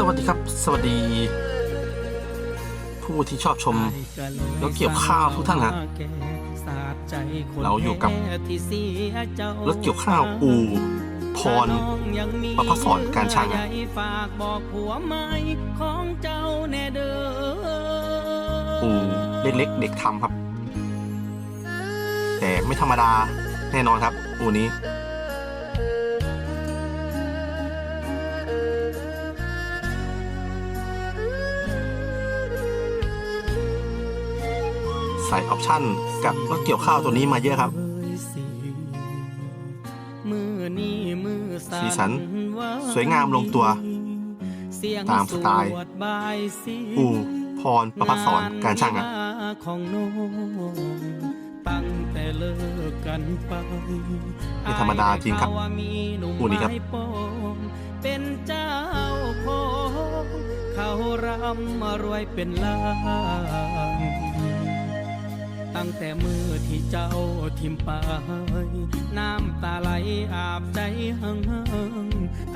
สวัสดีครับ สวัสดี ผู้ที่ชอบชมรถเกี่ยวข้าวทุกท่านฮะเราอยู่กับรถเกี่ยวข้าวอูพรประพสอนการช่างอะฝากบอกผัวไม้ของเจ้าแน่เด้ออู่เล็กๆเด็กทำครับ แต่ไม่ธรรมดาแน่นอนครับอูนี้ ใส่ออปชั่นกับรถเกี่ยวข้าวตัวนี้มาเยอะครับมือนี้มือสีสัน สวยงามลงตัวเสียงตามสไตล์วดบายสีอู่พรประพัสสอนการช่างอะของน้องตั้งแต่เลิกกันไปไม่ธรรมดาจริงครับอ้ายได้ข่าวว่ามีหนุ่มอู่นี้ครับไม้ปองเป็นเจ้าของเขารำมารวยเป็นล้าน ตั้งแต่มือที่เจ้าทิมไป น้ำตาไหลอาบใจหังหัง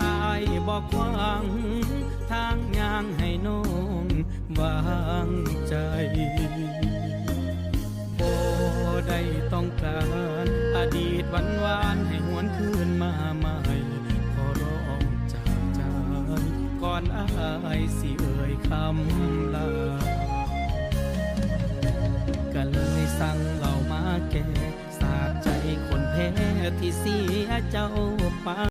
อายบอกหวังทางย่างให้น้องวางใจบ่ได้ต้องการ อดีตวันวานให้หวนคืนมาใหม่ขอร้องจากใจก่อนอายสิเอ่ยคำลา สั่งเหล่ามาแก่สาดใจคนแพ้ที่เสียเจ้าไป